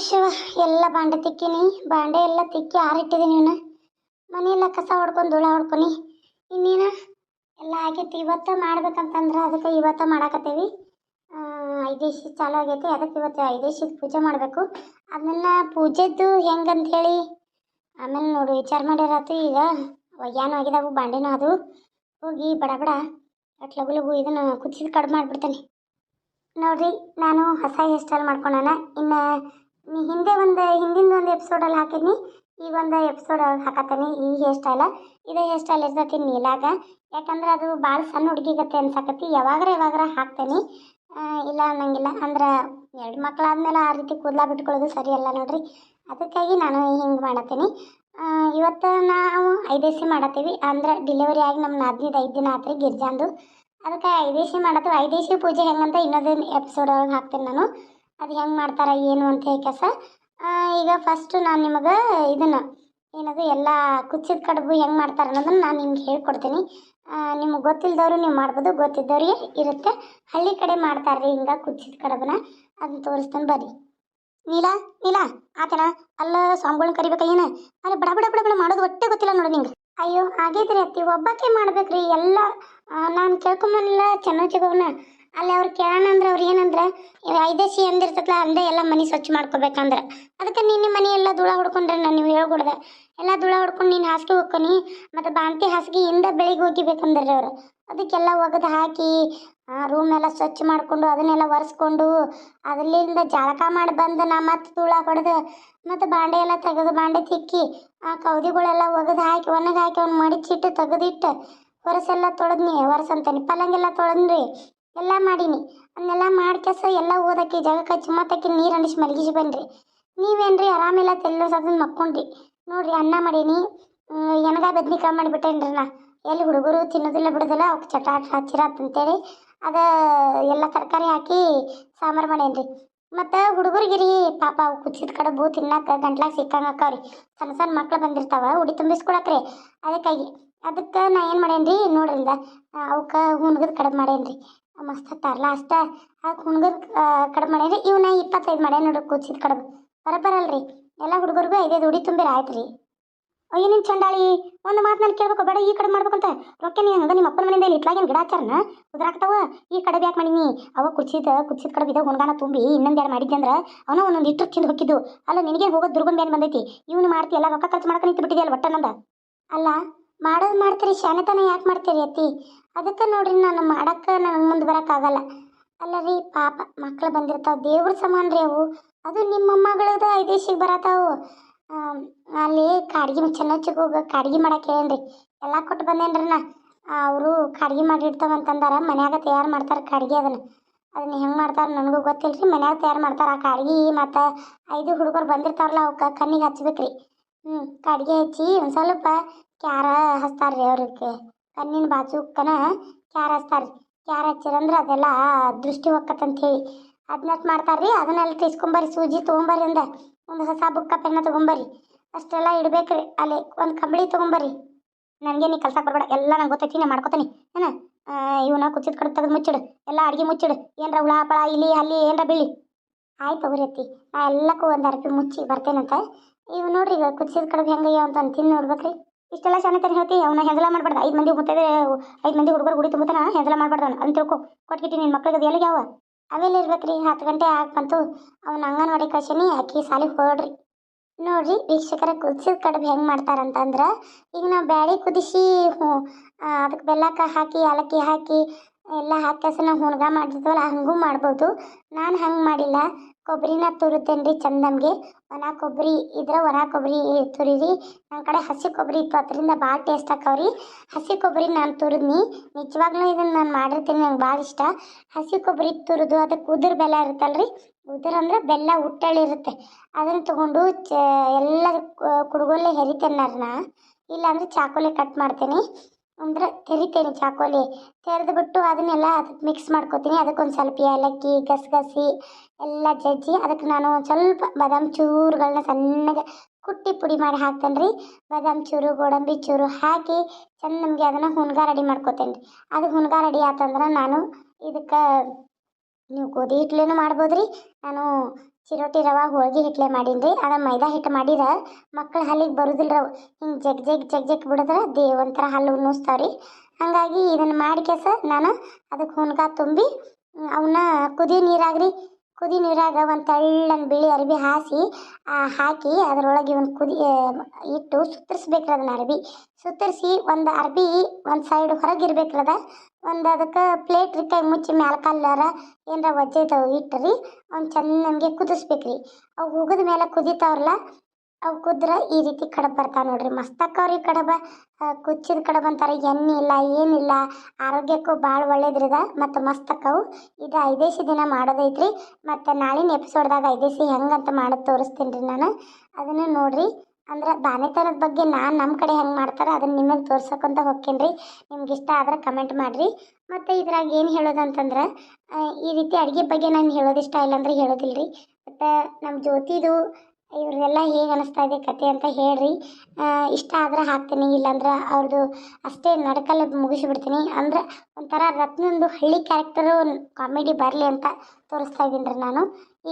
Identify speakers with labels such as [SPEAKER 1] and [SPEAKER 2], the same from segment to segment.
[SPEAKER 1] ಶಿವ ಎಲ್ಲ ಬಾಂಡೆ ತಿಕ್ಕಿನಿ. ಬಾಂಡೆ ಎಲ್ಲ ತಿಕ್ಕಿ ಆರಿಟ್ಟಿದ್ದೀನಿ ಇವನ್ನ ಮನೆಯೆಲ್ಲ ಕಸ ಹೊಡ್ಕೊಂಡು ಧೂಳ ಹೊಡ್ಕೊನಿ ಇನ್ನೇನು? ಎಲ್ಲ ಆಗೈತಿ. ಇವತ್ತು ಮಾಡ್ಬೇಕಂತಂದ್ರೆ ಅದಕ್ಕೆ ಇವತ್ತು ಮಾಡಾಕತ್ತೇವಿ. ಐದೇಶಿ ಚಾಲು ಆಗೈತಿ. ಅದಕ್ಕೆ ಇವತ್ತು ಐದೇಶಿದ ಪೂಜೆ ಮಾಡಬೇಕು. ಅದನ್ನ ಪೂಜೆದ್ದು ಹೇಳಿ ಆಮೇಲೆ ನೋಡು ವಿಚಾರ ಮಾಡಿರತ್ತು ಈಗ. ಒಯ್ಯಾನು ಆಗಿದಾವು, ಬಾಂಡೆನೂ ಅದು ಹೋಗಿ ಬಡ ಬಡ ಅಟ್ ಲಗು ಲಗು ಇದನ್ನು ಕುದಿಸಿದ ಕಡಿಮೆ ಮಾಡಿಬಿಡ್ತೇನೆ ನೋಡ್ರಿ, ನಾನು ಹೊಸ ಹೇರ್ ಸ್ಟೈಲ್ ಮಾಡ್ಕೊಂಡಾನ. ಇನ್ನು ನೀ ಹಿಂದೆ ಒಂದು ಹಿಂದಿನ ಒಂದು ಎಪಿಸೋಡಲ್ಲಿ ಹಾಕಿದ್ನಿ ಈಗ ಒಂದು ಎಪಿಸೋಡ್ ಹಾಕತ್ತೀನಿ, ಈ ಹೇರ್ ಸ್ಟೈಲ ಇದೇ ಹೇರ್ ಸ್ಟೈಲ್ ಇರ್ತೈತಿ ನೀಲಾಗ. ಯಾಕಂದ್ರೆ ಅದು ಭಾಳ ಸಣ್ಣ ಹುಡುಗಿಗತ್ತೆ ಅನ್ಸಕತ್ತಿ. ಯಾವಾಗ್ರ ಯಾವಾಗ್ರ ಹಾಕ್ತೇನೆ. ಇಲ್ಲ ಅನ್ನಂಗಿಲ್ಲ. ಅಂದ್ರೆ ಎರಡು ಮಕ್ಕಳಾದ್ಮೇಲೆ ಆ ರೀತಿ ಕೂದಲ ಬಿಟ್ಕೊಳ್ಳೋದು ಸರಿ ಅಲ್ಲ ನೋಡ್ರಿ. ಅದಕ್ಕಾಗಿ ನಾನು ಹಿಂಗೆ ಮಾಡತ್ತೀನಿ. ಇವತ್ತು ನಾವು ಐದೇಸಿ ಮಾಡತ್ತೀವಿ. ಅಂದ್ರೆ ಡಿಲಿವರಿ ಆಗಿ ನಮ್ಮ ನಾದ್ನಿದು ಐದು ದಿನ ಆತ್ರಿ ಗಿರ್ಜಾಂದು. ಅದಕ್ಕೆ ಐದೇಸಿ ಮಾಡತ್ತೀವಿ. ಐದೇಸಿ ಪೂಜೆ ಹೆಂಗಂತ ಇನ್ನೊಂದು ಎಪಿಸೋಡ್ ಒಳಗೆ ಹಾಕ್ತೇನೆ ನಾನು. ಅದು ಹೆಂಗೆ ಮಾಡ್ತಾರೆ, ಏನು ಅಂತ ಹೇಳಿ ಕೆಲಸ. ಈಗ ಫಸ್ಟು ನಾನು ನಿಮಗೆ ಇದನ್ನು ಏನದು ಎಲ್ಲ ಕುಚ್ಚಿದ ಕಡುಬು ಹೆಂಗೆ ಮಾಡ್ತಾರೆ ಅನ್ನೋದನ್ನು ನಾನು ನಿಮ್ಗೆ ಹೇಳ್ಕೊಡ್ತೀನಿ. ನಿಮ್ಗೆ ಗೊತ್ತಿಲ್ಲದವರು ನೀವು ಮಾಡ್ಬೋದು, ಗೊತ್ತಿದ್ದವ್ರಿಗೆ ಇರುತ್ತೆ. ಹಳ್ಳಿ ಕಡೆ ಮಾಡ್ತಾರೆ ಹಿಂಗೆ ಕುಚ್ಚಿದ ಕಡುಬನ್ನ. ಅದನ್ನ ತೋರಿಸ್ತಾನೆ ಬರ್ರಿ. ನೀಲ ನೀಲ, ಆತನ? ಅಲ್ಲ ಸ್ವಾಮಿಗಳನ್ನ ಕರಿಬೇಕ ಏನು? ಅಲ್ಲಿ ಬಡ ಬಡ ಬಡ ಬಡ ಮಾಡೋದು ಒಟ್ಟೆ ಗೊತ್ತಿಲ್ಲ ನೋಡಿ ನಿಂಗೆ. ಅಯ್ಯೋ ಆಗೈತ್ರಿ ಅತ್ತಿ, ಒಬ್ಬಾಕೆ ಮಾಡ್ಬೇಕ್ರಿ ಎಲ್ಲ. ನಾನು ಕೇಳ್ಕೊಂಬಲ್ಲ ಚೆನ್ನೋಚಿಗವನ್ನ ಅಲ್ಲಿ ಅವ್ರು ಕೇಳೋಣ ಅಂದ್ರೆ ಅವ್ರು ಏನಂದ್ರೆ ಐದೇಸಿ ಅಂದಿರ್ತಲ್ಲ ಅಂದೇ ಎಲ್ಲ ಮನೆ ಸ್ವಚ್ಛ ಮಾಡ್ಕೋಬೇಕಂದ್ರೆ. ಅದಕ್ಕೆ ನಿನ್ನೆ ಮನೆ ಎಲ್ಲ ಧೂಳ ಹೊಡ್ಕೊಂಡ್ರೆ ನಾನು ನೀವು ಹೇಳ್ಕೊಡ್ದೆ. ಎಲ್ಲ ಧೂಳ ಹೊಡ್ಕೊಂಡು ನೀನು ಹಾಸಿಗೆ ಹೋಗ್ಕೊನಿ, ಮತ್ತು ಬಾಂತಿ ಹಾಸಿಗೆಯಿಂದ ಬೆಳಿಗ್ಗೆ ಹೋಗಿಬೇಕಂದ್ರೆ ಅವರು. ಅದಕ್ಕೆಲ್ಲ ಒಗೆದು ಹಾಕಿ ರೂಮ್ ಎಲ್ಲ ಸ್ವಚ್ಛ ಮಾಡಿಕೊಂಡು ಅದನ್ನೆಲ್ಲ ಒರೆಸ್ಕೊಂಡು ಅದರಿಂದ ಜಳಕ ಮಾಡಿ ಬಂದು ನಾ ಮತ್ತೆ ಧೂಳ ಹೊಡೆದು, ಮತ್ತು ಬಾಂಡೆ ಎಲ್ಲ ತೆಗೆದು ಬಾಂಡೆ ತಿಕ್ಕಿ, ಆ ಕೌದಿಗಳೆಲ್ಲ ಒಗೆದು ಹಾಕಿ, ಒಣಗಿ ಹಾಕಿ ಅವ್ನು ಮಡಿಚಿಟ್ಟು ತೆಗೆದಿಟ್ಟು, ಹೊರಸೆಲ್ಲ ತೊಳೆದ್ನಿ. ಹೊರಸಂತಾನೆ ಪಲ್ಲಂಗೆಲ್ಲ ತೊಳೆದ್ರಿ ಎಲ್ಲ ಮಾಡೀನಿ. ಅದನ್ನೆಲ್ಲ ಮಾಡ್ಕೆಸ ಎಲ್ಲ ಓದಕ್ಕೆ, ಜಗಕ್ಕೆ ಚುಮ್ಮತ್ತಕ್ಕೆ ನೀರು ಅಂಡಿಸಿ ಮಲಗಿಸಿ ಬನ್ರಿ. ನೀವೇನ್ರಿ ಆರಾಮಿಲ್ಲ ತೆಲ್ಲೋಸ್ ಅದನ್ನ ಮಕ್ಕೊಂಡ್ರಿ. ನೋಡ್ರಿ ಅನ್ನ ಮಾಡೀನಿ. ಎನಗ ಬದ್ನಿಕಾಯಿ ಮಾಡಿಬಿಟ್ಟೇನ್ರಿ ನಾ. ಎಲ್ಲಿ ಹುಡುಗರು ತಿನ್ನೋದಿಲ್ಲ ಬಿಡೋದಿಲ್ಲ, ಅವ್ಕೆ ಚಟಾಟ ಹಚ್ಚಿರತ್ತಂತೇಳಿ ಅದ ಎಲ್ಲ ತರಕಾರಿ ಹಾಕಿ ಸಾಂಬಾರು ಮಾಡೇನ್ರಿ. ಮತ್ತು ಹುಡುಗರಿಗಿರಿ ಪಾಪ ಅವು ಕುಚ್ಚಿದ ಕಡುಬು ತಿನ್ನಕ್ಕೆ ಗಂಟ್ಲಾಗ ಸಿಕ್ಕಂಗೆ ರೀ ಸಣ್ಣ ಸಣ್ಣ ಮಕ್ಳು ಬಂದಿರ್ತಾವೆ, ಉಡಿ ತುಂಬಿಸ್ಕೊಳಕ್ರಿ ಅದಕ್ಕಾಗಿ. ಅದಕ್ಕೆ ನಾ ಏನು ಮಾಡೇನ್ರಿ ನೋಡ್ರಿಂದ ಅವಕ್ಕೆ ಹುಣ್ಗದ ಕಡುಬು ಮಾಡೇನ್ರಿ. ಮಸ್ತ್ ಹತ್ತಾರಲ್ಲ ಅಷ್ಟ. ಆ ಹುಣ್ಗದ ಕಡುಬು ಮಾಡ್ಯಾರಿ ಇವನ್ನ ಇಪ್ಪತ್ತೈದು ಮಾಡ್ಯಾನ ನೋಡ್ರಿ ಕುಚ್ಚಿದ ಕಡುಬು. ಬರಬರಲ್ರಿ ಎಲ್ಲ ಹುಡುಗರಿಗೂ ಐದೈದು ಉಡಿ ತುಂಬಿರ ಆಯ್ತು ರೀ ಅಯ್ಯೋ ನಿನ್ ಚಂಡಾಳಿ, ಒಂದು ಮಾತು ನಾನು ಕೇಳ್ಬೇಕು? ಬೇಡ, ಈ ಕಡೆ ಮಾಡ್ಬೇಕಂತ. ರೊಕ್ಕ ನೀ ಹಂಗ ನಿಮ್ಮ ಅಪ್ಪನ ಮನೆಯಿಂದ ಇಲ್ಲಿ ಇಟ್ಲಾಗೇನು ಗಿಡ ಹಚ್ಚಾರನ ಉದ್ರಾಕ್ತಾವ? ಈ ಕಡೆ ಯಾಕೆ ಮಾಡೀನಿ? ಅವ ಕುಚ್ಚಿದ ಕುಚ್ಚಿದ ಕಡೆ ಬಿದ್ದ ಹುಣ್ಗಾನ ತುಂಬಿ ಇನ್ನೊಂದು ಎರಡು ಮಾಡಿದ್ದೆ ಅಂದ್ರೆ ಅವನ ಒಂದೊಂದು ಇಟ್ಟು ತಿಂದು ಹೊಕ್ಕಿದ್ದು. ಅಲ್ಲ ನಿನಗೆ ಹೋಗೋದು ದುರ್ಗಂಬೆ ಏನು ಬಂದೈತಿ? ಇವನು ಮಾಡ್ತಿ, ಎಲ್ಲ ರೊಕ್ಕ ಖರ್ಚು ಮಾಡ್ಕೊಂಡು ನಿಂತು ಬಿಟ್ಟಿದೆಯಲ್ಲ ಒಟ್ಟ ನಂದ? ಅಲ್ಲ? ಮಾಡೋದು ಮಾಡ್ತೀರಿ ಶಾನೆತನ ಯಾಕೆ ಮಾಡ್ತೀರಿ ಅತ್ತಿ? ಅದಕ್ಕೆ ನೋಡ್ರಿ ನಾನು ಮಾಡೋಕ್ಕೆ ನನಗೆ ಮುಂದೆ ಬರೋಕ್ಕಾಗಲ್ಲ ಅಲ್ಲ ರೀ ಪಾಪ ಮಕ್ಳು ಬಂದಿರ್ತಾವೆ, ದೇವ್ರ ಸಮಾನ ರೀ ಅವು. ಅದು ನಿಮ್ಮ ಮೊಮ್ಮಗಳದ ಐದೇಶಿಗೆ ಬರತ್ತಾವು ಅಲ್ಲಿ ಕಾಡ್ಗಿ ಚೆನ್ನಚ್ಚಿಗೆ ಹೋಗಿ ಕಾಡ್ಗಿ ಮಾಡೋಕೆ ಹೇಳೇನ್ರಿ. ಎಲ್ಲ ಕೊಟ್ಟು ಬಂದೇನ್ರಿ ನಾ. ಅವರು ಕಾಡ್ಗಿ ಮಾಡಿರ್ತಾವಂತಂದಾರ ಮನ್ಯಾಗ ತಯಾರು ಮಾಡ್ತಾರೆ ಕಾಡ್ಗಿ ಅದನ್ನ. ಅದನ್ನ ಹೆಂಗೆ ಮಾಡ್ತಾರೆ ನನಗೂ ಗೊತ್ತಿಲ್ಲ ರೀ ಮನ್ಯಾಗ ತಯಾರು ಮಾಡ್ತಾರೆ ಆ ಕಾಡ್ಗಿ ಮತ್ತು ಐದು ಹುಡುಗರು ಬಂದಿರ್ತಾರಲ್ಲ ಅವಕ್ಕೆ ಕಣ್ಣಿಗೆ ಹಚ್ಬೇಕ್ರಿ. ಹ್ಞೂ ಕಡ್ಗೆ ಹಚ್ಚಿ ಒಂದು ಸ್ವಲ್ಪ ಕ್ಯಾರ ಹಚ್ತಾರೆ ರೀ ಅವ್ರಿಗೆ. ಕಣ್ಣಿನ ಬಾಜುಕನ ಕ್ಯಾರ ಹಚ್ತಾರೆ ಕ್ಯಾರ ಹಚ್ಚಿರಂದ್ರೆ ಅದೆಲ್ಲ ದೃಷ್ಟಿ ಹೊಕ್ಕತ್ತಂತ ಹೇಳಿ. ಅದನ್ನ ಮಾಡ್ತಾರೆ ರೀ ಅದನ್ನೆಲ್ಲ ತಿಸ್ಕೊಂಬರ್ರಿ, ಸೂಜಿ ತೊಗೊಂಬರ್ರಿ ಅಂದ. ಒಂದು ಹೊಸ ಬುಕ್ಕ ಪೆನ್ನ ತೊಗೊಂಬರ್ರಿ. ಅಷ್ಟೆಲ್ಲ ಇಡ್ಬೇಕ್ರಿ, ಅಲ್ಲಿ ಒಂದು ಕಂಬಳಿ ತೊಗೊಂಬರ್ರಿ. ನನಗೆ ನೀ ಕಲ್ಸಕ್ಕೆ ಬರಬೇಡ, ಎಲ್ಲ ನಂಗೆ ಗೊತ್ತೈತಿ, ನಾ ಮಾಡ್ಕೊತೀನಿ. ಏನ? ಇವನ ಕುಚ್ಚಿದ ಕಡೆ ತೆಗೆದು ಮುಚ್ಚಿಡು, ಎಲ್ಲ ಅಡುಗೆ ಮುಚ್ಚಿಡು. ಏನರ ಹುಳ, ಪಳ, ಇಲ್ಲಿ, ಅಲ್ಲಿ, ಏನರ ಬೀಳಿ. ಆಯ್ತು ತಗೋರತ್ತಿ ನಾ ಎಲ್ಲಕ್ಕೂ ಒಂದು ಅರ್ಪಿ ಮುಚ್ಚಿ ಬರ್ತೇನಂತ. ಇವ್ ನೋಡ್ರಿ ಈಗ ಕುದಿಸಿದ ಕಡೆ ಹೆಂಗಯ್ಯ ಅಂತ ತಿಂದು ನೋಡ್ಬೇಕ್ರಿ. ಇಷ್ಟೆಲ್ಲ ಶಾನೆ ಹೇಳ್ತಿ, ಅವನ ಹೆಂಗಲ ಮಾಡ್ಬಾರ್ದು? ಐದು ಮಂದಿ ಮುತ್ತೈದೆ ಐದು ಮಂದಿ ಹುಡುಗರು ಗುಡಿ ತುಂಬತಾನ ಹೆಂಗಲ ಮಾಡ್ಬಾರ್ದು ಅಂತ ತಿಳ್ಕೊ, ಕೊಟ್ಬಿಟ್ಟು ನಿನ್ನ ಮಕ್ಳಿಗೆ ಅದು ಎಲ್ಲಿಗೆ ಯಾವ? ಅವೆಲ್ಲ ಇರ್ಬೇಕ್ರಿ, ಹತ್ತು ಗಂಟೆ ಆಗಿ ಬಂತು. ಅವ್ನ ಅಂಗನವಾಡಿ ಕಳ್ಸೀನಿ ಅಕ್ಕಿ ಸಾಲಿ ಹೋಗ್ರಿ ನೋಡ್ರಿ ವೀಕ್ಷಕರ ಕುದಿಸಿದ ಕಡುಬು ಹೆಂಗೆ ಮಾಡ್ತಾರಂತಂದ್ರೆ, ಈಗ ನಾವು ಬ್ಯಾಳಿ ಕುದಿಸಿ ಅದಕ್ಕೆ ಬೆಲ್ಲಕ್ಕೆ ಹಾಕಿ ಏಲಕ್ಕಿ ಹಾಕಿ ಎಲ್ಲ ಹಾಕಸನ ಹುಣ್ಗ ಮಾಡಿದ್ವಲ್ಲ, ಹಂಗೂ ಮಾಡ್ಬೋದು. ನಾನು ಹಂಗೆ ಮಾಡಿಲ್ಲ. ಕೊಬ್ಬರಿನ ತುರುತ್ತೇನೆ ರೀ ಚಂದಮ್ಗೆ. ಒಣ ಕೊಬ್ಬರಿ ಇದ್ರೆ ಒಣ ಕೊಬ್ಬರಿ ತುರಿರಿ. ನನ್ನ ಕಡೆ ಹಸಿ ಕೊಬ್ಬರಿ ಇತ್ತು, ಅದರಿಂದ ಭಾಳ ಟೇಸ್ಟ್ ಆಕವ್ರಿ ಹಸಿ ಕೊಬ್ಬರಿ ನಾನು ತುರಿದ್ನಿ. ನಿಜವಾಗ್ಲೂ ಇದನ್ನು ನಾನು ಮಾಡಿರ್ತೀನಿ, ನಂಗೆ ಭಾಳ ಇಷ್ಟ. ಹಸಿ ಕೊಬ್ಬರಿ ತುರಿದು ಅದಕ್ಕೆ ಉದುರು ಬೆಲ್ಲ ಇರುತ್ತಲ್ರಿ? ಉದುರು ಅಂದರೆ ಬೆಲ್ಲ ಉಟ್ಟಳಿರುತ್ತೆ ಅದನ್ನು ತೊಗೊಂಡು ಚ ಎಲ್ಲ ಕುಡುಗೋಲೆ ಹೆರಿತೇನೆ ನಾನು ಇಲ್ಲಾಂದ್ರೆ ಚಾಕೋಲೆ ಕಟ್ ಮಾಡ್ತೇನೆ. ಅಂದ್ರೆ ತೆರಿತೇನೆ ಚಾಕೋಲಿ. ತೆರೆದು ಬಿಟ್ಟು ಅದನ್ನೆಲ್ಲ ಅದಕ್ಕೆ ಮಿಕ್ಸ್ ಮಾಡ್ಕೊತೀನಿ. ಅದಕ್ಕೊಂದು ಸ್ವಲ್ಪ ಏಲಕ್ಕಿ, ಗಸಗಸಿ, ಎಲ್ಲ ಜಜ್ಜಿ ಅದಕ್ಕೆ ನಾನು ಸ್ವಲ್ಪ ಬಾದಾಮ್ ಚೂರುಗಳನ್ನ ಸಣ್ಣಗೆ ಕುಟ್ಟಿ ಪುಡಿ ಮಾಡಿ ಹಾಕ್ತೇನೆ ರೀ. ಬಾದಾಮ್ ಚೂರು, ಗೋಡಂಬಿ ಚೂರು ಹಾಕಿ ಚಂದ ನಮಗೆ ಅದನ್ನು ಹುಣ್ಗ ರೆಡಿ ಮಾಡ್ಕೊತೇನೆ ರೀ. ಅದು ಹುಣ್ಗ ರೆಡಿ ಆತಂದ್ರೆ ನಾನು ಇದಕ್ಕೆ ನೀವು ಗೋಧಿ ಹಿಟ್ಲೂ ಮಾಡ್ಬೋದು ರೀ. ನಾನು ಚಿರೋಟಿ ರವೆ ಹೋಳ್ಗೆ ಹಿಟ್ಲೆ ಮಾಡೀನಿ ರೀ ಅದ ಮೈದಾ ಹಿಟ್ಟು ಮಾಡಿರ ಮಕ್ಕಳು ಹಲ್ಲಿಗೆ ಬರುದಿಲ್ಲ ಅವು. ಹಿಂಗೆ ಜಗ್ ಜಗ್ ಜಗ್ ಜಗ್ ಬಿಡಿದ್ರೆ ದೇ ಒಂಥರ ಹಲ್ಲು ಉಣ್ಣುಸ್ತಾವ್ರಿ. ಹಾಗಾಗಿ ಇದನ್ನು ಮಾಡಿ ನಾನು ಅದಕ್ಕೆ ಹುಣ್ಗ ತುಂಬಿ ಅವನ್ನ ಕುದಿ ನೀರಾಗ್ರಿ. ಕುದಿ ನೀರಾಗ ಒಂದು ತಳ್ಳನ್ ಬಿಳಿ ಅರ್ಬಿ ಹಾಸಿ ಹಾಕಿ ಅದರೊಳಗೆ ಒಂದು ಕುದಿ ಇಟ್ಟು ಸುತ್ತರಿಸ್ಬೇಕ್ರಿ ಅದನ್ನ ಅರ್ಬಿ. ಸುತ್ತರಿಸಿ ಒಂದು ಅರ್ಬಿ ಒಂದು ಸೈಡ್ ಹೊರಗಿರ್ಬೇಕ್ರದ ಒಂದು ಅದಕ್ಕೆ ಪ್ಲೇಟ್ ರೀ ಮುಚ್ಚಿ ಮ್ಯಾಲ ಕಲ್ಲರ ಏನರ ವಜ್ಜೆ ರೀ ಅವ್ನು ಚೆನ್ನಾಗಿ ಕುದಿಸ್ಬೇಕ್ರಿ. ಅವು ಹುಗಿದ ಮೇಲೆ ಕುದಿತಾವ್ರಲ್ಲ ಅವು ಕುದ್ರೆ ಈ ರೀತಿ ಕಡಬ್ ಬರ್ತಾವೆ ನೋಡ್ರಿ. ಮಸ್ತ್ ಆಕ್ಕವ್ರಿ ಕಡಬ ಕುಚ್ಚಿದ ಕಡಬ ಅಂತಾರೆ. ಇಲ್ಲ ಏನಿಲ್ಲ ಆರೋಗ್ಯಕ್ಕೂ ಭಾಳ ಒಳ್ಳೇದ್ರಿ ಇದ ಮತ್ತು ಮಸ್ತ್ ಆಕ್ಕವು ಇದು ಐದೇಸಿ ದಿನ ಮಾಡೋದೈತ್ರಿ. ಮತ್ತು ನಾಳಿನ ಎಪಿಸೋಡ್ದಾಗ ಐದೇಸಿ ಹೆಂಗಂತ ಮಾಡೋದು ತೋರಿಸ್ತೀನಿ ರೀ ನಾನು. ಅದನ್ನು ನೋಡ್ರಿ. ಅಂದ್ರೆ ಬಾನೆತನದ ಬಗ್ಗೆ ನಾನು ನಮ್ಮ ಕಡೆ ಹೆಂಗೆ ಮಾಡ್ತಾರೆ ಅದನ್ನು ನಿಮಗೆ ತೋರ್ಸಕ್ಕಂತ ಹೋಗ್ತೀನಿ ರೀ ನಿಮ್ಗೆ ಇಷ್ಟ ಆದ್ರೆ ಕಮೆಂಟ್ ಮಾಡಿರಿ. ಮತ್ತು ಇದ್ರಾಗ ಏನು ಹೇಳೋದಂತಂದ್ರೆ ಈ ರೀತಿ ಅಡುಗೆ ಬಗ್ಗೆ ನಾನು ಹೇಳೋದಿಷ್ಟ ಇಲ್ಲ ಅಂದ್ರೆ ಹೇಳೋದಿಲ್ಲ ರೀ ಮತ್ತು ನಮ್ಮ ಜ್ಯೋತಿದು ಇವ್ರದೆಲ್ಲ ಹೇಗೆ ಅನಿಸ್ತಾ ಇದೆ ಕತೆ ಅಂತ ಹೇಳ್ರಿ. ಇಷ್ಟ ಆದ್ರೆ ಹಾಕ್ತೀನಿ, ಇಲ್ಲಾಂದ್ರೆ ಅವ್ರದ್ದು ಅಷ್ಟೇ ನಡ್ಕಲ್ಲಿ ಮುಗಿಸಿಬಿಡ್ತೀನಿ. ಅಂದ್ರೆ ಒಂಥರ ರತ್ನಂದು ಹಳ್ಳಿ ಕ್ಯಾರೆಕ್ಟರು ಕಾಮಿಡಿ ಬರಲಿ ಅಂತ ತೋರಿಸ್ತಾ ಇದ್ದೀನಿ ರೀ ನಾನು.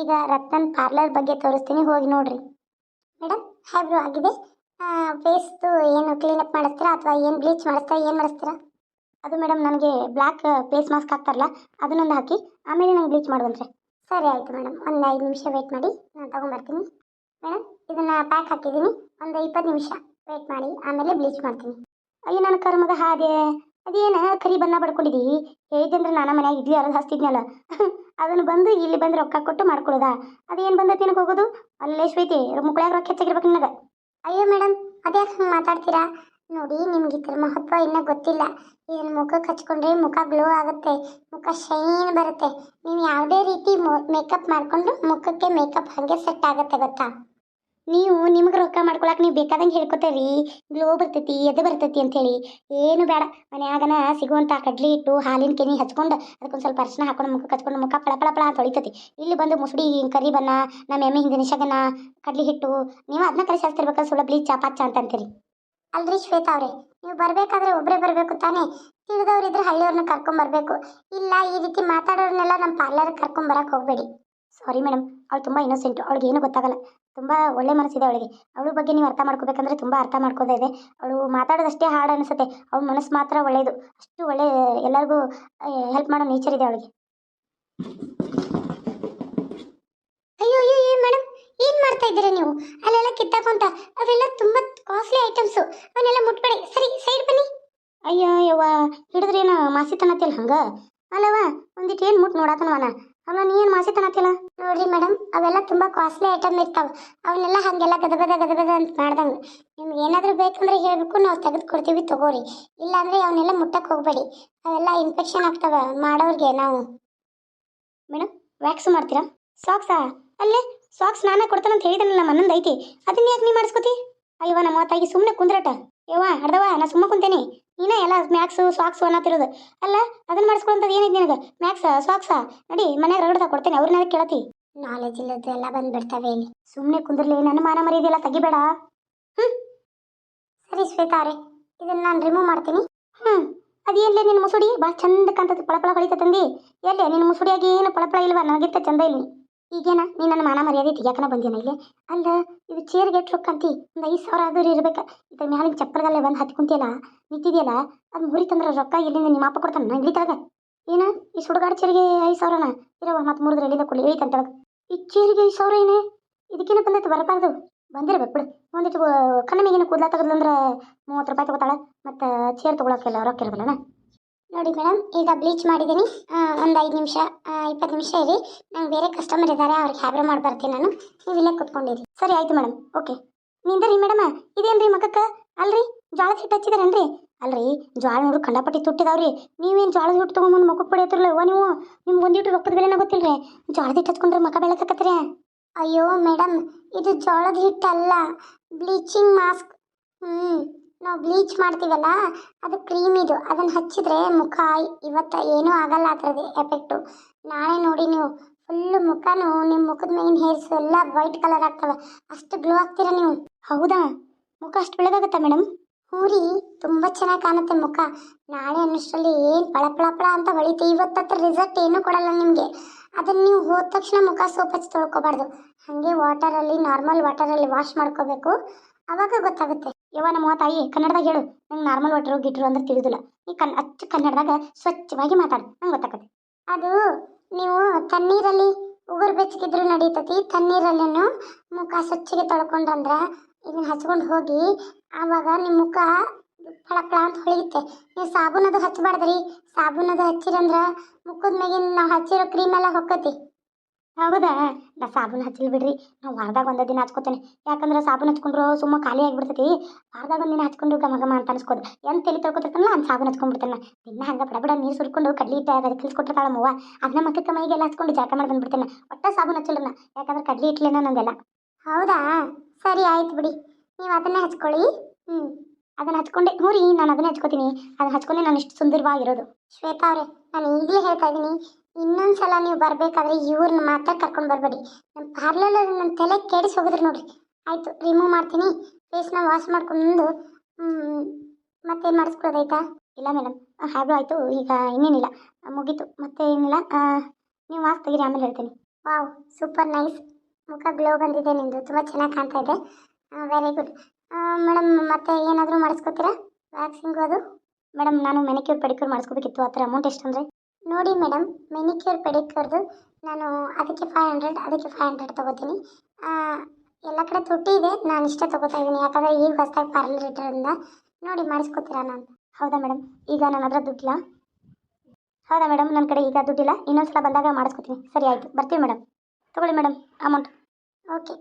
[SPEAKER 1] ಈಗ ರತ್ನನ್ ಪಾರ್ಲರ್ ಬಗ್ಗೆ ತೋರಿಸ್ತೀನಿ, ಹೋಗಿ ನೋಡ್ರಿ. ಮೇಡಮ್ ಹೈಬ್ರೋ ಆಗಿದೆ? ಫೇಸ್ದು ಏನು ಕ್ಲೀನಪ್ ಮಾಡಿಸ್ತೀರಾ ಅಥವಾ ಏನು ಬ್ಲೀಚ್ ಮಾಡಿಸ್ತೀರಾ, ಏನು ಮಾಡಿಸ್ತೀರಾ? ಅದು ಮೇಡಮ್ ನನಗೆ ಬ್ಲ್ಯಾಕ್ ಫೇಸ್ ಮಾಸ್ಕ್ ಹಾಕ್ತಾರಲ್ಲ, ಅದನ್ನೊಂದು ಹಾಕಿ, ಆಮೇಲೆ ನಂಗೆ ಬ್ಲೀಚ್ ಮಾಡುವಂತ್ರೆ ಸರಿ ಆಯಿತು ಮೇಡಮ್ ಒಂದು ಐದು ನಿಮಿಷ ವೆಯ್ಟ್ ಮಾಡಿ, ನಾನು ತೊಗೊಂಬರ್ತೀನಿ. ಮೇಡಮ್ ಇದನ್ನು ಪ್ಯಾಕ್ ಹಾಕಿದ್ದೀನಿ. ಒಂದು ಇಪ್ಪತ್ತು ನಿಮಿಷ ವೇಟ್ ಮಾಡಿ, ಆಮೇಲೆ ಬ್ಲೀಚ್ ಮಾಡ್ತೀನಿ. ಅಯ್ಯೋ, ನನ್ನ ಕರ್ಮದ ಹಾಗೆ, ಅದೇನ ಕರಿ ಬಣ್ಣ ಪಡ್ಕೊಂಡಿದ್ದೀವಿ ಹೇಳಿದ್ದಂದ್ರೆ ನಾನು ಮನ್ಯಾಗ ಇಡ್ಲಿ ಅರದು ಹಸ್ತಿದ್ನಲ್ಲ ಅದನ್ನು ಬಂದು ಇಲ್ಲಿ ಬಂದು ರೊಕ್ಕ ಕೊಟ್ಟು ಮಾಡ್ಕೊಳ್ಳೋದಾ ಅದೇನು ಬಂದ ತಿನ್ನಕ್ಕೆ ಹೋಗೋದು? ಅಲ್ಲೇ ಶ್ವೇತಿ ಮುಕ್ಕಳಾಗ ರೊಕ್ಕ ಹೆಚ್ಚಾಗಿರ್ಬೇಕು ನನಗೆ. ಅಯ್ಯೋ ಮೇಡಮ್ ಅದೇ ಹಂಗೆ ಮಾತಾಡ್ತೀರಾ? ನೋಡಿ, ನಿಮ್ಗೆ ಇದ್ರ ಮಹತ್ವ ಇನ್ನೂ ಗೊತ್ತಿಲ್ಲ. ಇದನ್ನ ಮುಖಕ್ಕೆ ಹಚ್ಕೊಂಡ್ರೆ ಮುಖ ಗ್ಲೋ ಆಗುತ್ತೆ, ಮುಖ ಶೈನ್ ಬರುತ್ತೆ. ನೀವು ಯಾವುದೇ ರೀತಿ ಮೇಕಪ್ ಮಾಡಿಕೊಂಡು ಮುಖಕ್ಕೆ ಮೇಕಪ್ ಹಾಗೆ ಸೆಟ್ ಆಗುತ್ತೆ, ಗೊತ್ತಾ? ನೀವು ನಿಮ್ಗೆ ರೊಕ್ಕ ಮಾಡ್ಕೊಳಕ್ಕೆ ನೀವು ಬೇಕಾದಂಗೆ ಹೇಳ್ಕೊತೇರಿ. ಗ್ಲೋ ಬರ್ತೈತಿ, ಎದೆ ಬರ್ತೈತಿ ಅಂಥೇಳಿ ಏನು ಬೇಡ. ಮನ್ಯಾಗನ ಸಿಗುವಂಥ ಕಡ್ಲಿ ಹಿಟ್ಟು, ಹಾಲಿನ ಕೆನಿ ಹಚ್ಕೊಂಡು ಅದಕ್ಕೊಂದು ಸ್ವಲ್ಪ ಅರ್ಶಿನ ಹಾಕೊಂಡು ಮುಖಕ್ಕೆ ಹಚ್ಕೊಂಡು ಮುಖ ಪಳ ಪಳ ಪಳ ಅಂತ ಹೊಳಿತೈತಿ. ಇಲ್ಲಿ ಬಂದು ಮುಸುಡಿ, ಕರಿ ಬನ್ನ ನಮ್ಮ ಎಮ್ಮೆ ಹಿಂದಿನ ಶಗನ, ಕಡ್ಲಿ ಹಿಟ್ಟು, ನೀವು ಅದನ್ನ ಕಲಿಸಿ ಹಚ್ತಿರ್ಬೇಕಾದ್ರೆ ಸುಳ್ಳ ಬ್ಲೀಚ್ ಚಾಪಾಚ ಅಂತ ಅಂತೀರಿ. ಅಲ್ರಿ ಶ್ವೇತಾ ಅವ್ರೆ, ನೀವು ಬರಬೇಕಾದ್ರೆ ಒಬ್ಬರೇ ಬರಬೇಕು ತಾನೇ. ತಿಳಿದವ್ರಿದ್ರೆ ಹಳ್ಳಿಯವ್ರನ್ನ ಕರ್ಕೊಂಬರ್ಬೇಕು ಇಲ್ಲ, ಈ ರೀತಿ ಮಾತಾಡೋರ್ನೆಲ್ಲ ನಮ್ಮ ಪಾರ್ಲರ್ಗೆ ಕರ್ಕೊಂಬರಕ್ಕೆ ಹೋಗಬೇಡಿ. ಸಾರಿ ಮೇಡಮ್ ಅವಳು ತುಂಬ ಇನ್ನೋಸೆಂಟು ಅವಳಿಗೆ ಏನು ಗೊತ್ತಾಗಲ್ಲ. ತುಂಬ ಒಳ್ಳೆ ಮನಸ್ಸಿದೆ ಅವಳಿಗೆ. ಅವಳ ಬಗ್ಗೆ ನೀವು ಅರ್ಥ ಮಾಡ್ಕೋಬೇಕಂದ್ರೆ ತುಂಬ ಅರ್ಥ ಮಾಡ್ಕೋದೇ ಇದೆ. ಅವಳು ಮಾತಾಡೋದಷ್ಟೇ ಹಾಡು ಅನಿಸುತ್ತೆ. ಅವಳ ಮನಸ್ಸು ಮಾತ್ರ ಒಳ್ಳೆಯದು ಅಷ್ಟು ಒಳ್ಳೆ ಎಲ್ಲರಿಗೂ ಹೆಲ್ಪ್ ಮಾಡೋ ನೇಚರ್ ಇದೆ ಅವಳಿಗೆ. ಅಯ್ಯೋ ಅಯ್ಯೋ ಏನು ಮೇಡಮ್ ಏನು ಮಾಡ್ತಾ ಇದ್ದೀರಾ ನೀವು? ಅಲ್ಲೆಲ್ಲ ಕಿತ್ತಾಕೊಂತ ಅವೆಲ್ಲ ತುಂಬ ಕಾಸ್ಟ್ಲಿ ಐಟಮ್ಸು ಅವನ್ನೆಲ್ಲ ಮುಟ್ಬೇಡಿ. ಸರಿ ಸೈಡ್ ಬನ್ನಿ. ಅಯ್ಯೋ ಯವ್ವ ಹಿಡಿದ್ರೇನು ಮಾಸಿ ತನತಿಲ್ಲ ಹಂಗ? ಅಲ್ಲವ ಒಂದಿಟ್ಟು ಏನು ಮುಟ್ ನೋಡಾತನವನ? ಅಲ್ಲ ನೀ ಏನು ಮಾಸಿ ತನತಿಲ್ಲ ನೋಡ್ರಿ ಮೇಡಮ್ ಅವೆಲ್ಲ ತುಂಬ ಕಾಸ್ಟ್ಲಿ ಐಟಮ್ ಇರ್ತಾವ. ಅವನ್ನೆಲ್ಲ ಹಾಗೆಲ್ಲ ಗದಗದ ಗದಗದ ಅಂತ ಮಾಡ್ದಂಗೆ. ನಿಮ್ಗೆ ಏನಾದರೂ ಬೇಕಂದ್ರೆ ಹೇಳಬೇಕು, ನಾವು ತೆಗೆದು ಕೊಡ್ತೀವಿ, ತಗೋರಿ. ಇಲ್ಲಾಂದ್ರೆ ಅವನ್ನೆಲ್ಲ ಮುಟ್ಟಕ್ಕೆ ಹೋಗಬೇಡಿ. ಅವೆಲ್ಲ ಇನ್ಫೆಕ್ಷನ್ ಆಗ್ತವೆ ಮಾಡೋರಿಗೆ ನಾವು. ಮೇಡಮ್ ವ್ಯಾಕ್ಸ್ ಮಾಡ್ತೀರಾ? ಸಾಕ್ಸಾ ಅಲ್ಲೇ ಸಾಕ್ಸ್ ನಾನೇ ಕೊಡ್ತಾನಂತ ನಮ್ಮ ಅಣ್ಣಂದು ಐತಿ. ಅದನ್ನ ಯಾಕೆ ನೀ ಮಾಡಿಸ್ಕೋತಿ? ಅಯ್ಯವ ನಮ್ಮ ಮಾತಾಗಿ ಸುಮ್ಮನೆ ಕುಂದ್ರಟ. ಯವ್ವ ಅರ್ಧವ ನಾ ಸುಮ್ಮನೆ ಕುಂತೇನಿ. ನೀನೇ ಎಲ್ಲ ಮ್ಯಾಕ್ಸು ಸಾಕ್ಸು ಅನ್ನತ್ತಿರೋದು. ಅಲ್ಲ ಅದನ್ನ ಮಾಡಿಸ್ಕೊಳ್ಳೋಂಥದ್ದು ಏನಿದೆ ನಿನಗೆ? ಮ್ಯಾಕ್ಸ ಸಾಕ್ಸ ನಡಿ, ಮನ್ಯಾಗ ರಗಡ್ದ ಕೊಡ್ತೀನಿ ಅವ್ರನ್ನ ಕೇಳತಿ. ನಾಲೆಜ್ ಇಲ್ಲದ್ದು ಎಲ್ಲ ಬಂದ್ಬಿಡ್ತವೆ ಇಲ್ಲಿ. ಸುಮ್ಮನೆ ಕುಂದ್ರಲಿ, ನನ್ನ ಮಾನ ಮರ್ಯಾದೆಲ್ಲ ತೆಗಿಬೇಡ. ಹ್ಞೂ ಸರಿ ಶ್ವೇತಾ ರೀ ಇದನ್ನ ನಾನು ರಿಮೂವ್ ಮಾಡ್ತೀನಿ. ಹ್ಞೂ ಎಲ್ಲೇ ನಿನ್ನ ಮುಸುಡಿ? ಭಾಳ ಚಂದ ಪಳಪಳ ಹೊಳಿತ ತಂದಿ. ಎಲ್ಲೇ? ನಿನ್ನ ಮುಸುಡಿಯಾಗಿ ಏನು ಪಳಪಳ ಇಲ್ವಾ? ನನಗಿಂತ ಚಂದ ಇಲ್ಲಿ. ಈಗೇನ, ನೀ ನನ್ನ ಮಾನ ಮರ್ಯಾದೆ ತೆಗಿಯಾಕನ ಬಂದೇನ ಇಲ್ಲಿ? ಅಲ್ಲ ಇದು ಚೇರ್ಗೆ ಎಷ್ಟು ರೊಕ್ಕ ಅಂತಿ? ಒಂದು ಐದು ಸಾವಿರ ಆದರೂ ಇರ್ಬೇಕು. ಇದ್ರ ಮ್ಯಾಲಿನ ಚಪ್ಪಲ್ಗಲ್ಲೇ ಬಂದು ಹತ್ತಿ ಕುಂತಿಯಲ್ಲ, ನಿಂತಿದೆಯಲ್ಲ, ಅದು ಮುರಿತಂದ್ರೆ ರೊಕ್ಕ ಎಲ್ಲಿಂದ ನಿಮ್ಮ ಅಪ್ಪ ಕೊಡ್ತಾನೆ ನಂಗೆ ಹಿಡಿತಾಗ ಏನ, ಈ ಸುಡುಗಾಡು ಚೇರಿಗೆ ಐದು ಸಾವಿರನ? ಇರವ ಮತ್ತೆ ಮೂರದ್ರ ಎಲ್ಲಿಂದ ಕೊಡಲಿ? ಇಳಿತಂತ ಈ ಚೇರಿಗೆ ಐದು ಸಾವಿರ ಏನೇ? ಇದಕ್ಕೇನ ಬಂದೈತೆ ಬರಬಾರ್ದು. ಬಂದಿರ್ಬೇಕು ಬಿಡು. ಒಂದಿಟ್ಟು ಕಣ್ಣ ಮೇಗಿನ ಕೂದಲ ತೆಗೆದ್ಲಂದ್ರೆ ಮೂವತ್ತು ರೂಪಾಯಿ ತಗೋತಾಳೆ. ಮತ್ತು ಚೇರ್ ತೊಗೊಳಕ್ಕೆಲ್ಲ ರೊಕ್ಕ ಇರೋದಿಲ್ಲನ? ನೋಡಿ ಮೇಡಮ್ ಈಗ ಬ್ಲೀಚ್ ಮಾಡಿದ್ದೀನಿ. ಒಂದು ಐದು ನಿಮಿಷ ಇಪ್ಪತ್ತು ನಿಮಿಷ ಇರಿ. ನಂಗೆ ಬೇರೆ ಕಸ್ಟಮರ್ ಇದ್ದಾರೆ ಅವ್ರಿಗೆ ಹ್ಯಾಬ್ರ ಮಾಡಿ ಬರ್ತೀನಿ ನಾನು. ನೀವು ಇಲ್ಲೇ ಕುತ್ಕೊಂಡಿರಿ. ಸರಿ, ಆಯ್ತು ಮೇಡಮ್ ಓಕೆ ನಿಂದರಿ ಮೇಡಮ ಇದೇನ್ರಿ ಮಗಕ್ಕೆ? ಅಲ್ರಿ? ಜೋಳದ ಹಿಟ್ಟು ಹಚ್ಚಿದಾರೇನ್ರಿ? ಅಲ್ರಿ ಜೋಳ ನೋಡ್ರಿ ಕಂಡಪಟ್ಟಿ ತುಟ್ಟಿದಾವ್ರಿ. ನೀವೇನು ಜೋಳದ ಹಿಟ್ಟು ತೊಗೊಂಬಂದು ಮುಖಕ್ಕೆ ಪಡೆಯತ್ತಿರಲ್ಲ ಅವ್ವ ನೀವು? ನಿಮ್ಗೆ ಒಂದಿಟ್ಟು ರೊಕ್ಕದ ಬೆಲೆನ ಗೊತ್ತಿಲ್ರಿ? ಜೋಳದ ಹಿಟ್ಟು ಹಚ್ಕೊಂಡ್ರೆ ಮಕ ಬೆಳಕತ್ತೀರಿ ಅಯ್ಯೋ ಮೇಡಮ್ ಇದು ಜೋಳದ ಹಿಟ್ಟಲ್ಲ. ಬ್ಲೀಚಿಂಗ್ ಮಾಸ್ಕ್ ಹ್ಞೂ ನಾವು ಬ್ಲೀಚ್ ಮಾಡ್ತೀವಲ್ಲ ಅದು ಕ್ರೀಮ್ ಇದು. ಅದನ್ನು ಹಚ್ಚಿದ್ರೆ ಮುಖ ಇವತ್ತು ಏನೂ ಆಗಲ್ಲ ಅದರದ್ದು ಎಫೆಕ್ಟು ನಾಳೆ ನೋಡಿ ನೀವು ಫುಲ್ಲು ಮುಖನು ನಿಮ್ಮ ಮುಖದ ಮೇಗಿನ ಹೇರ್ಸ್ ಎಲ್ಲ ವೈಟ್ ಕಲರ್ ಆಗ್ತವೆ. ಅಷ್ಟು ಗ್ಲೋ ಆಗ್ತೀರ ನೀವು? ಹೌದಾ? ಮುಖ ಅಷ್ಟು ಬೆಳಗಾಗುತ್ತಾ ಮೇಡಮ್ ಹೂರಿ ರೀ ತುಂಬ ಚೆನ್ನಾಗಿ ಕಾಣುತ್ತೆ ಮುಖ. ನಾಳೆ ಅನ್ನೋಷ್ಟರಲ್ಲಿ ಏನು ಪಳ ಪಳ ಪಳ ಅಂತ ಹೊಳಿತೆ ಇವತ್ತು ಹತ್ರ ರಿಸಲ್ಟ್ ಏನೂ ಕೊಡಲ್ಲ ನಿಮಗೆ. ಅದನ್ನು ನೀವು ಹೋದ ತಕ್ಷಣ ಮುಖ ಸೋಪ್ ಹಚ್ಚಿ ತೊಳ್ಕೊಬಾರ್ದು. ಹಾಗೆ ವಾಟರಲ್ಲಿ ನಾರ್ಮಲ್ ವಾಟರಲ್ಲಿ ವಾಶ್ ಮಾಡ್ಕೋಬೇಕು. ಅವಾಗ ಗೊತ್ತಾಗುತ್ತೆ. ಯವ್ವ ನಮ್ಮ ತಾಯಿ, ಕನ್ನಡದಾಗ ಹೇಳು. ನಂಗೆ ನಾರ್ಮಲ್ ವಾಟರ್ ಗಿಟ್ರು ಅಂದ್ರೆ ತಿಳಿದಿಲ್ಲ. ಈ ಕನ್, ಅಚ್ಚ ಕನ್ನಡದಾಗ ಸ್ವಚ್ಛವಾಗಿ ಮಾತಾಡು. ನಂಗೆ ಗೊತ್ತಾಗತ್ತೆ ಅದು ನೀವು ತಣ್ಣೀರಲ್ಲಿ ಉಗುರು ಬೆಚ್ಚಗಿದ್ರು ನಡೀತತಿ. ತಣ್ಣೀರಲ್ಲೇನು ಮುಖ ಸ್ವಚ್ಛಗೆ ತೊಳ್ಕೊಂಡ್ರಂದ್ರೆ ಇದನ್ನ ಹಚ್ಕೊಂಡು ಹೋಗಿ ಆವಾಗ ನಿಮ್ಮ ಮುಖ ಫಳಫಳ ಅಂತ ಹೊಳಿಯುತ್ತೆ. ನೀವು ಸಾಬೂನದು ಹಚ್ಚಬಾರ್ದ್ರಿ ಸಾಬೂನದು ಹಚ್ಚಿರಂದ್ರೆ ಮುಖದ ಮ್ಯಾಗಿನ ನಾವು ಹಚ್ಚಿರೋ ಕ್ರೀಮ್ ಎಲ್ಲ ಹೊಕ್ಕತಿ. ಹೌದಾ? ನಾ ಸಾಬೂನು ಹಚ್ಚಿಲ್ಲ ಬಿಡ್ರಿ. ನಾವು ವಾರದಾಗ ಒಂದೇ ದಿನ ಹಚ್ಕೋತೇನೆ. ಯಾಕಂದ್ರೆ ಸಾಬೂನು ಹಚ್ಕೊಂಡ್ರು ಸುಮ್ಮ ಖಾಲಿ ಆಗಿಬಿಡ್ತೈತಿ. ವಾರದಾಗ ಒಂದಿನ ಹಚ್ಕೊಂಡು ಗಮ ಗಮ ಅಂತ ಅನ್ಸ್ಕೋದು ಎಂತ ತಲೆ ತೊಳ್ಕೊತಿರ್ತಾನಲ್ಲ ಅಂತ ಸಾಬೂನು ಹಚ್ಕೊಂಡ್ಬಿಡ್ತಾನೆ ದಿನ ಹಂಗ ಬಡ ಬಡ ನೀರು ಸುರ್ಕೊಂಡು ಕಡ್ಲಿ ಹಿಟ್ಟು ಅದಕ್ಕೆ ಕಲಿಸ್ಕೊಟ್ಟಿರ್ತಾಳ ಮೂವ ಅದನ್ನ ಮಕ್ಕಕ್ಕೆ ಮೈಗೆಲ್ಲ ಹಚ್ಕೊಂಡು ಜಾಕ ಮಾಡಿ ಬಂದ್ಬಿಡ್ತೇನೆ ಒಟ್ಟ ಸಾಬೂನು ಹಚ್ಚಲ್ರನ್ನ ನಾ. ಯಾಕಂದ್ರೆ ಕಡ್ಲಿ ಇಟ್ಲೇನ ನಂದೆಲ್ಲ. ಹೌದಾ? ಸರಿ ಆಯ್ತು ಬಿಡಿ. ನೀವು ಅದನ್ನ ಹಚ್ಕೊಳ್ಳಿ. ಹ್ಞೂ ಅದನ್ನ ಹಚ್ಕೊಂಡೆ. ಹ್ಞೂ ರೀ ನಾನು ಅದನ್ನೇ ಹಚ್ಕೋತೀನಿ. ಅದನ್ನ ಹಚ್ಕೊಂಡೆ ನಾನು ಇಷ್ಟು ಸುಂದರವಾಗಿರೋದು. ಶ್ವೇತಾ ಅವರೇ ನಾನು ಈಗಲೇ ಹೇಳ್ತಾ ಇದ್ದೀನಿ. ಇನ್ನೊಂದ್ಸಲ ನೀವು ಬರಬೇಕಾದ್ರೆ ಇವ್ರನ್ನ ಮಾತ್ರ ಕರ್ಕೊಂಡು ಬರಬೇಡಿ. ನಮ್ಮ ಪಾರ್ಲರಲ್ಲಿ ನನ್ನ ತಲೆ ಕೆಡಿಸಿ ಹೋಗಿದ್ರು ನೋಡ್ರಿ. ಆಯಿತು ರಿಮೂವ್ ಮಾಡ್ತೀನಿ. ಫೇಸ್ನ ವಾಶ್ ಮಾಡ್ಕೊಂಡು ಮತ್ತೆ ಮಾಡಿಸ್ಕೊಳ್ಳೋದಾಯ್ತಾ ಇಲ್ಲ ಮೇಡಮ್ ಹೈಬ್ರೋ ಆಯಿತು. ಈಗ ಇನ್ನೇನಿಲ್ಲ. ಮುಗೀತು. ಮತ್ತೆ ಏನಿಲ್ಲ? ನೀವು ವಾಸ್ ತೆಗೀರಿ, ಆಮೇಲೆ ಹೇಳ್ತೀನಿ. ವಾವ್ ಸೂಪರ್ ನೈಸ್ ಮುಖ ಗ್ಲೋ ಬಂದಿದೆ ನಿಮ್ಮದು ತುಂಬ ಚೆನ್ನಾಗಿ ಕಾಣ್ತಾ ಇದೆ. ವೆರಿ ಗುಡ್ ಮೇಡಮ್ ಮತ್ತೆ ಏನಾದರೂ ಮಾಡಿಸ್ಕೊತೀರಾ? ವ್ಯಾಕ್ಸಿಂಗು ಅದು? ಮೇಡಮ್ ನಾನು ಮೆನಿಕ್ಯೂರ್ ಪೆಡಿಕ್ಯೂರ್ ಮಾಡಿಸ್ಕೋಬೇಕಿತ್ತು. ಆ ಥರ ಅಮೌಂಟ್ ಎಷ್ಟು ಅಂದರೆ ನೋಡಿ ಮೇಡಮ್ ಮೆನಿಕ್ಯೂರ್ ಪೆಡಿಕ್ಯೂರ್ದು ನಾನು ಅದಕ್ಕೆ ಫೈವ್ ಹಂಡ್ರೆಡ್ ಅದಕ್ಕೆ ಫೈವ್ ಹಂಡ್ರೆಡ್ ತೊಗೋತೀನಿ. ಎಲ್ಲ ಕಡೆ ತುಟ್ಟಿ ಇದೆ, ನಾನು ಇಷ್ಟೇ ತೊಗೋತಾ ಇದ್ದೀನಿ ಯಾಕಂದರೆ ಈಗ ಹೊಸ್ದಾಗಿ ಪಾರ್ಲರ್ ಇಟ್ಟಿರೋದ್ರಿಂದ ನೋಡಿ ಮಾಡಿಸ್ಕೊತೀರಾ ನಾನು? ಹೌದಾ ಮೇಡಮ್? ಈಗ ನನ್ನ ಹತ್ರ ದುಡ್ಡಿಲ್ಲ. ಹೌದಾ ಮೇಡಮ್? ನನ್ನ ಕಡೆ ಈಗ ದುಡ್ಡಿಲ್ಲ. ಇನ್ನೊಂದು ಸಲ ಬಂದಾಗ ಮಾಡಿಸ್ಕೊತೀನಿ. ಸರಿ, ಆಯಿತು. ಬರ್ತೀವಿ ಮೇಡಮ್. ತೊಗೊಳ್ಳಿ ಮೇಡಮ್ ಅಮೌಂಟ್ ಓಕೆ